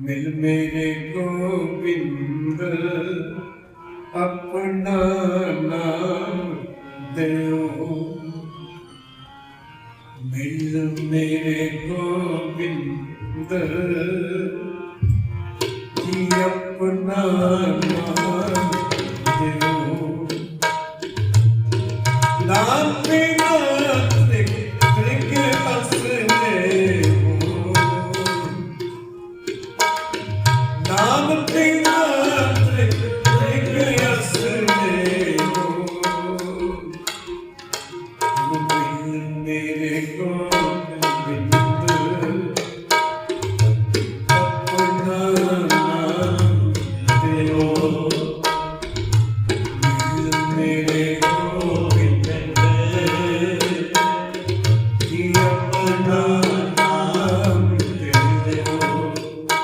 ਮਿਲ ਮੇਰੇ ਗੋਬਿੰਦ, ਆਪਣਾ ਨਾਮ ਦਿਓ। ਮਿਲ ਮੇਰੇ ਗੋਬਿੰਦ, ਜੀ ਆਪਣਾ ਨਾਮ ਦਿਓ। ਨਾਮ ਬਿਨਾ ਨਾਮ ਤੇਰਾ Thank you.